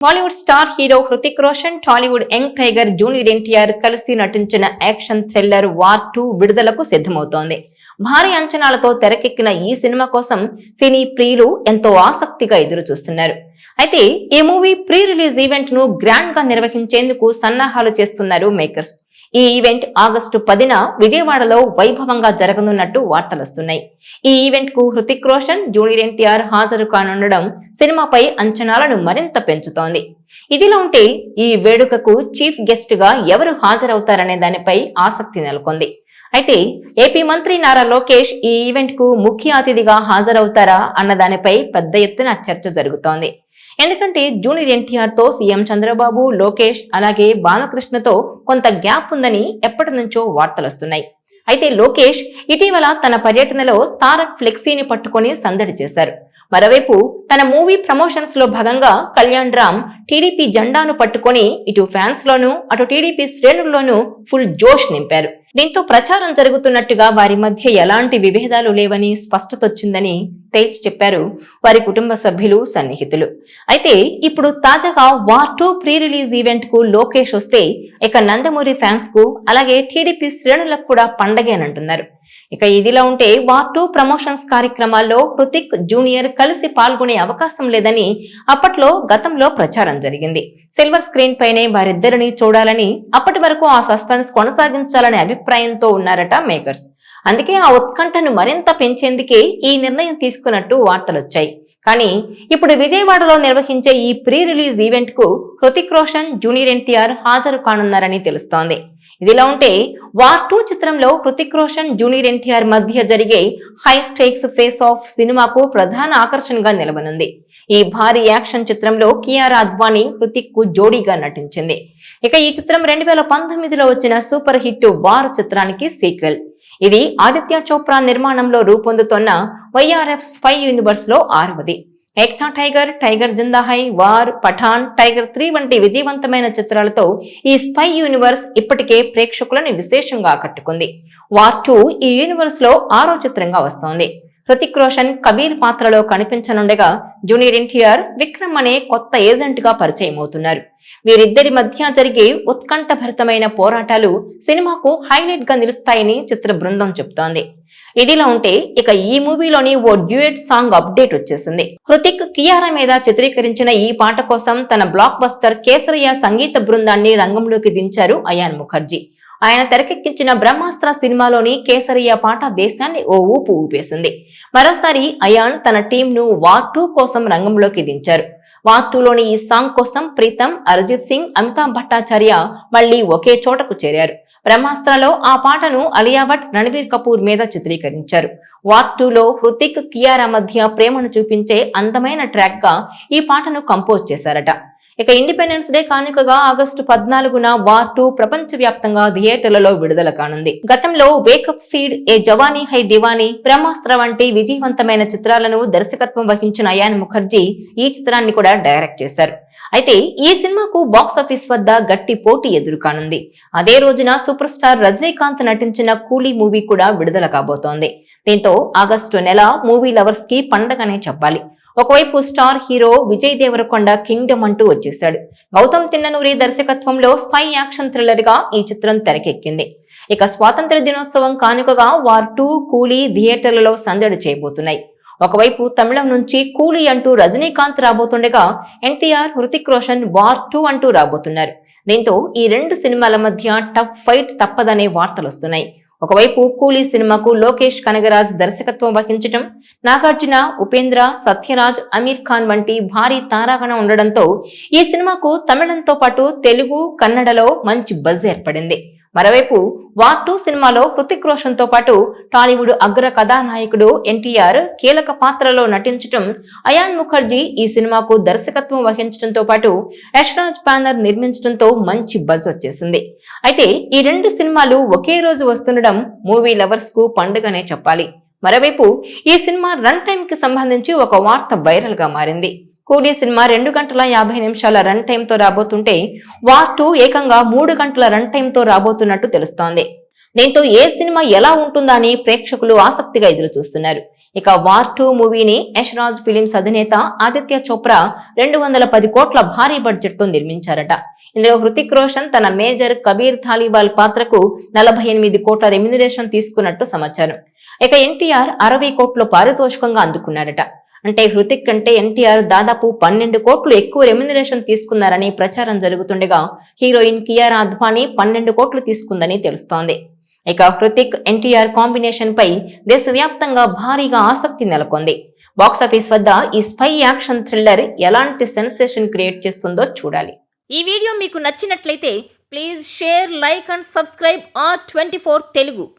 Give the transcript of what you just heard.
Bollywood star hero Hrithik Roshan Tollywood young tiger junior NTR కలిసి నటించిన action thriller war two విడుదలకు సిద్ధమవుతోంది. భారీ అంచనాలతో తెరకెక్కిన ఈ సినిమా కోసం సినీ ప్రియులు ఎంతో ఆసక్తిగా ఎదురు చూస్తున్నారు అయితే ఈ మూవీ ప్రీ రిలీజ్ ఈవెంట్ను గ్రాండ్గా నిర్వహించేందుకు సన్నాహాలు చేస్తున్నారు మేకర్స్. ఈ ఈవెంట్ ఆగస్టు పదిన విజయవాడలో వైభవంగా జరగనున్నట్టు వార్తలొస్తున్నాయి ఈ ఈవెంట్కు హృతిక్ రోషన్ జూనియర్ ఎన్టీఆర్ హాజరు కానుండడం సినిమాపై అంచనాలను మరింత పెంచుతోంది. ఇదిలా ఉంటే ఈ వేడుకకు చీఫ్ గెస్ట్గా ఎవరు హాజరవుతారనే దానిపై ఆసక్తి నెలకొంది. అయితే ఏపీ మంత్రి నారా లోకేష్ ఈ ఈవెంట్కు ముఖ్య అతిథిగా హాజరవుతారా అన్న దానిపై పెద్ద ఎత్తున చర్చ జరుగుతోంది. ఎందుకంటే జూనియర్ ఎన్టీఆర్తో సీఎం చంద్రబాబు లోకేష్ అలాగే బాలకృష్ణతో కొంత గ్యాప్ ఉందని ఎప్పటి నుంచో వార్తలొస్తున్నాయి అయితే లోకేష్ ఇటీవల తన పర్యటనలో తారక్ ఫ్లెక్సీని పట్టుకొని సందడి చేశారు. మరోవైపు తన మూవీ ప్రమోషన్స్లో భాగంగా కళ్యాణ్ రామ్ టీడీపీ జెండాను పట్టుకొని ఇటు ఫ్యాన్స్ లోను అటు టీడీపీ శ్రేణుల్లోనూ ఫుల్ జోష్ నింపారు. దీంతో ప్రచారం జరుగుతున్నట్టుగా వారి మధ్య ఎలాంటి విభేదాలు లేవని స్పష్టతొచ్చిందని తేల్చి చెప్పారు వారి కుటుంబ సభ్యులు సన్నిహితులు. అయితే ఇప్పుడు తాజాగా వార్ టూ ప్రీ రిలీజ్ ఈవెంట్కు లోకేష్ వస్తే ఇక నందమూరి ఫ్యాన్స్కు అలాగే టీడీపీ శ్రేణులకు కూడా పండగేనంటున్నారు ఇక ఇదిలా ఉంటే వార్ టూ ప్రమోషన్స్ కార్యక్రమాల్లో హృతిక్ జూనియర్ కలిసి పాల్గొనే అవకాశం లేదని అప్పట్లో గతంలో ప్రచారం జరిగింది. సిల్వర్ స్క్రీన్ పైనే వారిద్దరిని చూడాలని అప్పటి వరకు ఆ సస్పెన్స్ కొనసాగించాలనే అభిప్రాయంతో ఉన్నారట మేకర్స్. అందుకే ఆ ఉత్కంఠను మరింత పెంచేందుకే ఈ నిర్ణయం తీసుకున్నట్టు వార్తలొచ్చాయి. కానీ ఇప్పుడు విజయవాడలో నిర్వహించే ఈ ప్రీ రిలీజ్ ఈవెంట్కు హృతిక్ రోషన్ జూనియర్ ఎన్టీఆర్ హాజరు కానున్నారని తెలుస్తోంది. ఇదిలా ఉంటే వార్ టూ చిత్రంలో హృతిక్ రోషన్ జూనియర్ ఎన్టీఆర్ మధ్య జరిగే హై స్టేక్స్ ఫేస్ ఆఫ్ సినిమాకు ప్రధాన ఆకర్షణగా నిలవనుంది. ఈ భారీ యాక్షన్ చిత్రంలో కియారా అద్వానీ హృతిక్కు జోడీగా నటించింది. ఇక ఈ చిత్రం రెండు వేల పంతొమ్మిదిలో వచ్చిన సూపర్ హిట్ వార్ చిత్రానికి సీక్వెల్. ఇది ఆదిత్య చోప్రా నిర్మాణంలో రూపొందుతున్న వైఆర్ఎఫ్ స్పై యూనివర్స్లో ఆరవది. Ek Tha Tiger Tiger Zinda Hai War Pathaan Tiger three వంటి విజయవంతమైన చిత్రాలతో ఈ స్పై యూనివర్స్ ఇప్పటికే ప్రేక్షకులను విశేషంగా ఆకట్టుకుంది. వార్ టూ ఈ యూనివర్స్లో ఆరో చిత్రంగా వస్తోంది. హృతిక్ రోషన్ కబీర్ పాత్రలో కనిపించనుండగా జూనియర్ ఎన్టీఆర్ విక్రమ్ అనే కొత్త ఏజెంట్గా పరిచయం అవుతున్నారు. వీరిద్దరి మధ్య జరిగే ఉత్కంఠభరితమైన పోరాటాలు సినిమాకు హైలైట్గా నిలుస్తాయని చిత్ర బృందం చెబుతోంది ఇదిలా ఉంటే ఇక ఈ మూవీలోని ఓ డ్యూయట్ సాంగ్ అప్డేట్ వచ్చేసింది. హృతిక్ కియారా మీద చిత్రీకరించిన ఈ పాట కోసం తన బ్లాక్ బస్టర్ కేసరయ్య సంగీత బృందాన్ని రంగంలోకి దించారు అయాన్ ముఖర్జీ. ఆయన తెరకెక్కించిన బ్రహ్మాస్త్ర సినిమాలోని కేసరియా పాట దేశాన్ని ఓ ఊపు ఊపేసింది. మరోసారి అయాన్ తన టీంను వార్ టూ కోసం రంగంలోకి దించారు. వార్ టూలోని ఈ సాంగ్ కోసం ప్రీతం అరిజిత్ సింగ్ అమితాబ్ భట్టాచార్య మళ్ళీ ఒకే చోటకు చేరారు. బ్రహ్మాస్త్రలో ఆ పాటను అలియా భట్ రణబీర్ కపూర్ మీద చిత్రీకరించారు. వార్ టూలో హృతిక్ కియారా మధ్య ప్రేమను చూపించే అందమైన ట్రాక్గా ఈ పాటను కంపోజ్ చేశారట. ఇక ఇండిపెండెన్స్ డే కానుకగా ఆగస్టు పద్నాలుగున వార్ టూ ప్రపంచ వ్యాప్తంగా థియేటర్లలో విడుదల కానుంది. గతంలో wake up Sid Yeh Jawaani Hai Deewani Brahmastra వంటి విజయవంతమైన చిత్రాలను దర్శకత్వం వహించిన అయాన్ ముఖర్జీ ఈ చిత్రాన్ని కూడా డైరెక్ట్ చేశారు. అయితే ఈ సినిమాకు బాక్సాఫీస్ వద్ద గట్టి పోటీ ఎదురుకానుంది అదే రోజున సూపర్ స్టార్ రజనీకాంత్ నటించిన కూలీ మూవీ కూడా విడుదల కాబోతోంది. దీంతో ఆగస్టు నెల మూవీ లవర్స్కి పండగనే చెప్పాలి. ఒకవైపు star hero Vijay Deverakonda Kingdom అంటూ వచ్చేశాడు. గౌతమ్ తిన్ననూరి దర్శకత్వంలో స్పై యాక్షన్ థ్రిల్లర్గా ఈ చిత్రం తెరకెక్కింది. ఇక స్వాతంత్ర దినోత్సవం కానుకగా వార్ టూ కూలీ థియేటర్లలో సందడి చేయబోతున్నాయి. ఒకవైపు తమిళం నుంచి కూలీ అంటూ రజనీకాంత్ రాబోతుండగా ఎన్టీఆర్ హృతిక్ రోషన్ వార్ టూ అంటూ రాబోతున్నారు. దీంతో ఈ రెండు సినిమాల మధ్య టఫ్ ఫైట్ తప్పదనే వార్తలు వస్తున్నాయి ఒకవైపు కూలీ సినిమాకు లోకేష్ కనగరాజ్ దర్శకత్వం వహించటం నాగార్జున ఉపేంద్ర సత్యరాజ్ అమీర్ ఖాన్ వంటి భారీ తారాగణం ఉండడంతో ఈ సినిమాకు తమిళంతో పాటు తెలుగు కన్నడలో మంచి బజ్ ఏర్పడింది. మరోవైపు వార్ టూ సినిమాలో హృతిక్ రోషన్తో పాటు టాలీవుడ్ అగ్ర కథానాయకుడు ఎన్టీఆర్ కీలక పాత్రలో నటించడం అయాన్ ముఖర్జీ ఈ సినిమాకు దర్శకత్వం వహించడంతో పాటు యశ్రాజ్ బ్యానర్ నిర్మించడంతో మంచి బజ్ వచ్చేసింది. అయితే ఈ రెండు సినిమాలు ఒకే రోజు వస్తుండడం మూవీ లవర్స్కు పండుగనే చెప్పాలి. మరోవైపు ఈ సినిమా రన్ టైంకి సంబంధించి ఒక వార్త వైరల్గా మారింది. కూలీ సినిమా రెండు గంటల యాభై నిమిషాల రన్ టైంతో రాబోతుంటే వార్ టూ ఏకంగా మూడు గంటల రన్ టైంతో రాబోతున్నట్టు తెలుస్తోంది. దీంతో ఏ సినిమా ఎలా ఉంటుందా అని ప్రేక్షకులు ఆసక్తిగా ఎదురు చూస్తున్నారు ఇక వార్ టూ మూవీని యశ్రాజ్ ఫిలిమ్స్ అధినేత ఆదిత్య చోప్రా రెండు వందల పది కోట్ల భారీ బడ్జెట్తో నిర్మించారట. ఇందులో హృతిక్ రోషన్ తన మేజర్ కబీర్ థాలీబాల్ పాత్రకు నలభై ఎనిమిది కోట్ల రెమ్యునరేషన్ తీసుకున్నట్టు సమాచారం. ఇక ఎన్టీఆర్ అరవై కోట్ల పారితోషికంగా అందుకున్నాడట అంటే హృతిక్ కంటే ఎన్టీఆర్ దాదాపు పన్నెండు కోట్లు ఎక్కువ రెమ్యునరేషన్ తీసుకున్నారని ప్రచారం జరుగుతుండగా హీరోయిన్ కియారా అద్వానీ పన్నెండు కోట్లు తీసుకుందని తెలుస్తోంది. ఇక హృతిక్ ఎన్టీఆర్ కాంబినేషన్ పై దేశవ్యాప్తంగా భారీగా ఆసక్తి నెలకొంది. బాక్సాఫీస్ వద్ద ఈ స్పై యాక్షన్ థ్రిల్లర్ ఎలాంటి సెన్సేషన్ క్రియేట్ చేస్తుందో చూడాలి. ఈ వీడియో మీకు నచ్చినట్లయితే please share like and subscribe R twenty Telugu.